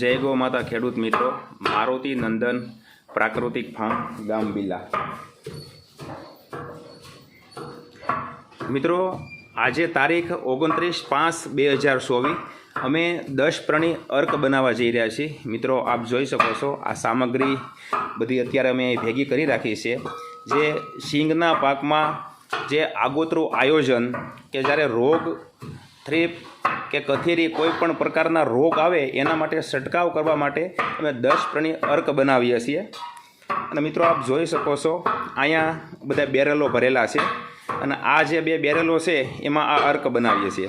જય ગો માતા ખેડૂત મિત્રો. મારુતિ નંદન, પ્રાકૃતિક ફાર્મ ગામ બિલા મિત્રો, આજે તારીખ ઓગણત્રીસ પાંચ બે હજાર ચોવીસ. અમે દસ પ્રણી અર્ક બનાવવા જઈ રહ્યા છીએ. મિત્રો, આપ જોઈ શકો છો, આ સામગ્રી બધી અત્યારે અમે ભેગી કરી રાખી છે. જે સિંગના પાકમાં જે આગોતરું આયોજન કે જ્યારે રોગ, થ્રીપ કે કથેરી કોઈ પણ પ્રકારના રોગ આવે એના માટે છંટકાવ કરવા માટે અમે દસ પ્રણી અર્ક બનાવીએ છીએ. અને મિત્રો આપ જોઈ શકો છો, અહીંયા બધા બેરલો ભરેલા છે. અને આ જે બે બેરલો છે, એમાં આ અર્ક બનાવીએ છીએ.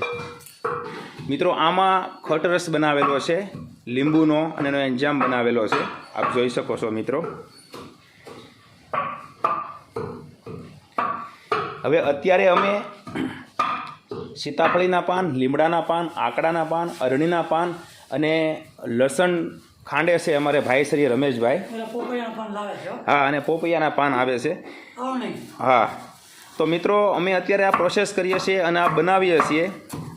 મિત્રો, આમાં ખટરસ બનાવેલો છે, લીંબુનો અને એનો એન્જામ બનાવેલો છે. આપ જોઈ શકો છો, મિત્રો. હવે અત્યારે અમે સીતાફળીના પાન લીમડાના પાન આકડાના પાન અરણીના પાન અને લસણ ખાંડે છે અમારે ભાઈ શ્રી રમેશભાઈ. હા. અને પોપૈયાના પાન આવે છે. હા. તો મિત્રો અમે અત્યારે આ પ્રોસેસ કરીએ છીએ અને આ બનાવીએ છીએ.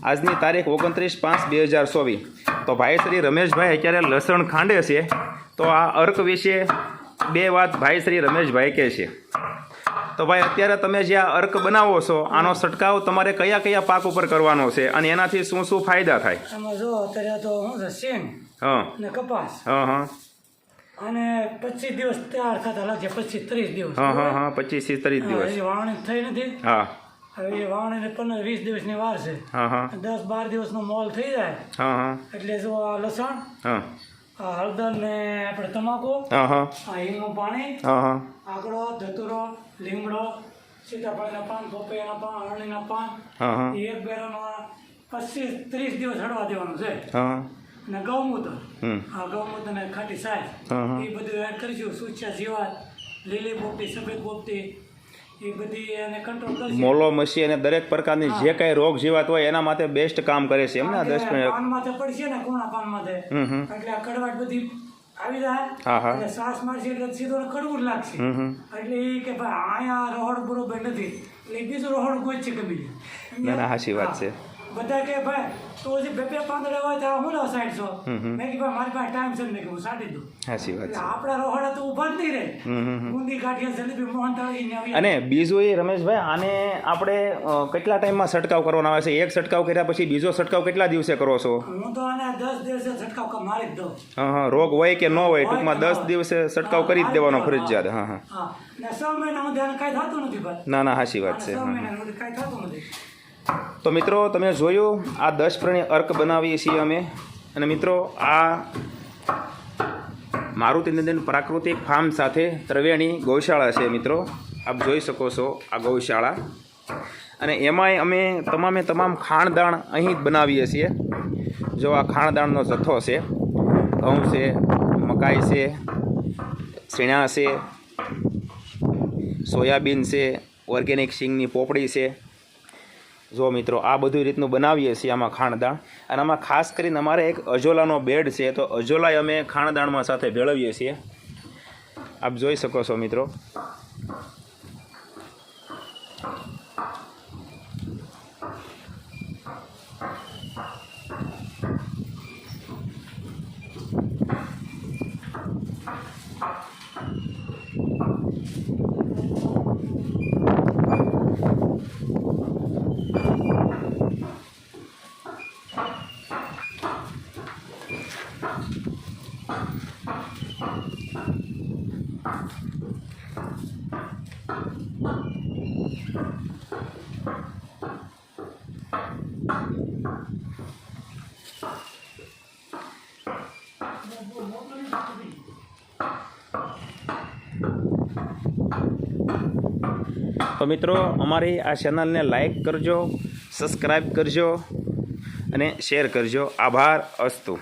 આજની તારીખ ઓગણત્રીસ પાંચ બે હજાર ચોવીસ. તો ભાઈ શ્રી રમેશભાઈ અત્યારે લસણ ખાંડે છે. તો આ અર્ક વિશે બે વાત ભાઈ શ્રી રમેશભાઈ કહે છે. તો ભાઈ અત્યારે તમે જે આ અર્ક બનાવો છો આનો છંટકાવ તમારે કયા કયા પાક ઉપર કરવાનો છે અને એનાથી શું શું ફાયદા થાય? એમાં જો અત્યારે તો શું છે સિંગ હા. ને કપાસ. હા હા. અને પચીસ દિવસ તૈયાર થતા લાગે પચીસ ત્રીસ દિવસ હા હા હા પચીસ ત્રીસ દિવસ. વાવણી થઈ નથી. હા. હવે એ વાવણીને પંદર વીસ દિવસની વાર છે. હા હા. દસ બાર દિવસનો મોલ થઈ જાય. હા હા. એટલે જો આ લસણ હા. હળદર ને આપણે તમાકુ હા હિંગનું પાણી આકડો ધતુરો લીમડો સીતાફળીના પાન પોપૈયાના પાન અરણીના પાન એક બેરામાં પચીસ ત્રીસ દિવસ હળવા દેવાનું છે. ને ગૌમૂત્ર. આ ગૌમૂત્ર ને ખાટી સાય. એ બધું એડ કરીશું. સૂચ્યા જીવાત લીલી પોપટી સફેદ પોપટી એ બધી એને કંટ્રોલ મોલો મસી અને દરેક પ્રકારની જે કાંઈ રોગ જીવાત હોય એના માટે બેસ્ટ કામ કરે છે. એમ ને દસ મિનિટ પાન માથે પડશે ને કોણા પાન માથે હમ હમ. એટલે આ કડવાટ બધી આવી જાય. હા, હા. એટલે શ્વાસ મારશે એટલે સીધો કડવું જ લાગશે. એટલે એ કે ભાઈ અહીંયા રોહડ બરોબર નથી. એટલે બીજું રોહડ કોઈ છે કમી ના, ના, સાચી વાત છે. બધા કે ભાઈ તો જે બે બે પાંદડા હોય ત્યારે હું લાવ સાઈડ છો. મેં કીધું ભાઈ મારી પાસે ટાઈમ છે. ને કે હું સાડી દઉં. સાચી વાત છે. આપણા રોહડા તો ઊભા જ નહીં રહે. બુંદી ગાંઠિયા જલેબી મોહનથાળ ને અને બીજું એ રમેશભાઈ આને આપણે કેટલા ટાઈમમાં છંટકાવ કરવાનો આવે છે? એક છંટકાવ કર્યા પછી બીજો છંટકાવ કેટલા દિવસે કરો છો? હું તો આને દસ દિવસે છંટકાવ મારી જ દઉં. હા હા રોગ હોય કે ન હોય ટૂંકમાં દસ ન દિવસે. છંટકાવ કરી જ દેવાનો. ફરજિયાત હા હા. હા. ને ના ના સાચી વાત છે તો મિત્રો, તમે જોયું, આ દસ પ્રણી અર્ક બનાવીએ છીએ અમે. અને મિત્રો, આ મારુતિ નંદન પ્રાકૃતિક ફાર્મ સાથે ત્રવેણી ગૌશાળા છે મિત્રો. આપ જોઈ શકો છો આ ગૌશાળા. અને એમાંય અમે તમામે તમામ ખાણદાણ અહીં જ બનાવીએ છીએ. જો આ ખાણદાણનો જથ્થો છે, ઘઉં છે, મકાઈ છે શીણા છે, સોયાબીન છે, ઓર્ગેનિક સિંગની પોપડી છે જો મિત્રો, આ બધું રીતનું બનાવીએ છીએ આમાં ખાણદાણ. અને આમાં ખાસ કરીને અમારે એક અજોલાનો બેડ છે, તો અજોલાય અમે ખાણદાણમાં સાથે ભેળવીએ છીએ. આપ જોઈ શકો છો મિત્રો. તો મિત્રો અમારી આ ચેનલને લાઈક કરજો સબસ્ક્રાઈબ કરજો અને શેર કરજો. આભાર અસ્તુ.